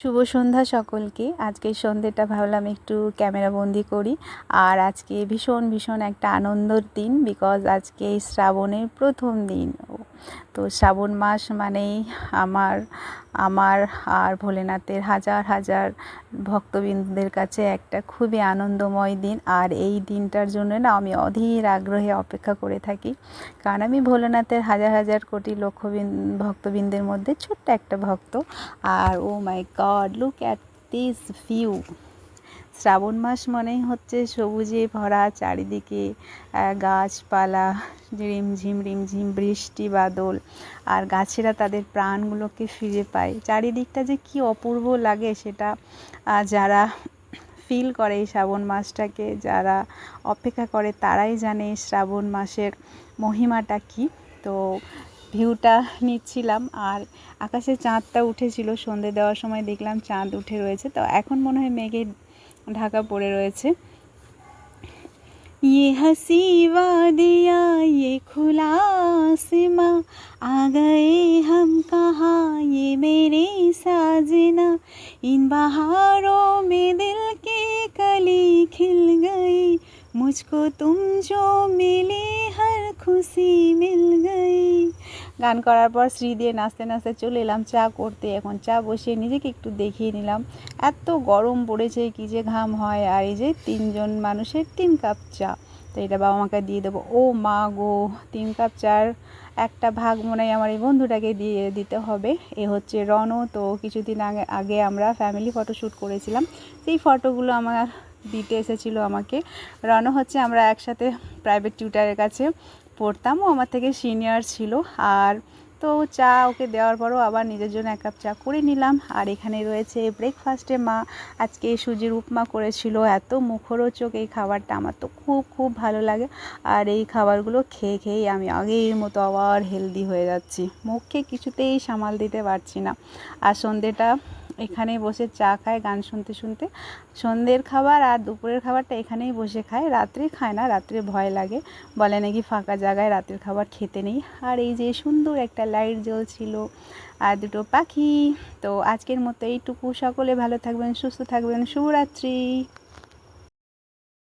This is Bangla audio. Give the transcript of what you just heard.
শুভ সন্ধ্যা সকলকে। আজকে সন্ধ্যেটা ভাবলাম একটু ক্যামেরা বন্দি করি। আর আজকে ভীষণ ভীষণ একটা আনন্দর দিন বিকজ আজকে শ্রাবণের প্রথম দিন। তো শ্রাবণ মাস মানেই আমার আমার আর ভোলেনাথের হাজার হাজার ভক্তবৃন্দদের কাছে একটা খুবই আনন্দময় দিন। আর এই দিনটার জন্য না আমি অধীর আগ্রহে অপেক্ষা করে থাকি। কারণ আমি ভোলেনাথের হাজার হাজার কোটি লক্ষবিন, ভক্তবৃন্দের মধ্যে ছোট্ট একটা ভক্ত। আর ও my god look at this view শ্রাবণ মাস মনেই হচ্ছে সবুজে ভরা চারিদিকে গাছপালা, রিমঝিম রিমঝিম বৃষ্টি, বাদল, আর গাছেরা তাদের প্রাণগুলোকে ফিরে পায়। চারিদিকটা যে কি অপূর্ব লাগে সেটা যারা ফিল করে এই শ্রাবণ মাসটাকে, যারা অপেক্ষা করে তারাই জানে শ্রাবণ মাসের মহিমাটা কি। তো ভিউটা নিচ্ছিলাম, আর আকাশে চাঁদটা উঠেছিল, সন্ধে দেওয়ার সময় দেখলাম চাঁদ উঠে রয়েছে। তো এখন মনে হয় মেঘে ঢাকা পড়ে রয়েছে ये हसी वादिया ये खुला आसमां आ गए हम कहाँ ये मेरे साजना इन बहारों में दिल की कली खिल गई मुझको तुम जो मिली গান করার পর শ্রী দিয়ে নাচতে নাচতে চলে এলাম, চা করতে। এখন চা বসিয়ে নিজেকে একটু দেখিয়ে নিলাম। এত গরম পড়েছে, কী যে ঘাম হয়। আর এই যে তিনজন মানুষের তিন কাপ চা, তো এটা বাবা মাকে দিয়ে দেবো। ও মা গো, তিন কাপ চার একটা ভাগ মনে হয় আমার এই বন্ধুটাকে দিয়ে দিতে হবে। এ হচ্ছে রণ। তো কিছুদিন আগে আগে আমরা ফ্যামিলি ফটোশ্যুট করেছিলাম। সেই ফটোগুলো আমার দিতে এসেছিল আমাকে। রণ হচ্ছে আমরা একসাথে প্রাইভেট টিউটারের কাছে। পড়তাম আমার থেকে সিনিয়র ছিল। আর তো চা ওকে দেওয়ার পরও আবার নিজের জন্য এক কাপ চা করে নিলাম। আর এখানে রয়েছে ব্রেকফাস্টে মা আজকে সুজির উপমা করেছিল। এত মুখরোচক এই খাবারটা আমার তো খুব খুব ভালো লাগে। আর এই খাবারগুলো খেয়ে, খেয়েই আমি আগের মতো আবার হেলদি হয়ে যাচ্ছি। মুখে কিছুতেই সামাল দিতে পারছি না। আর সন্ধ্যেটা এখানে বসে চা খায়, গান শুনতে শুনতে। সন্ধ্যের খাবার আর দুপুরের খাবারটা এখানেই বসে খায়। রাত্রে খায় না, রাত্রে ভয় লাগে। বলে নাকি ফাঁকা জায়গায় রাতের খাবার খেতে নেই। আর এই যে সুন্দর একটা লাইট জ্বলছিল আর দুটো পাখি। তো আজকের মতো এইটুকু। সকলে ভালো থাকবেন, সুস্থ থাকবেন। শুভরাত্রি।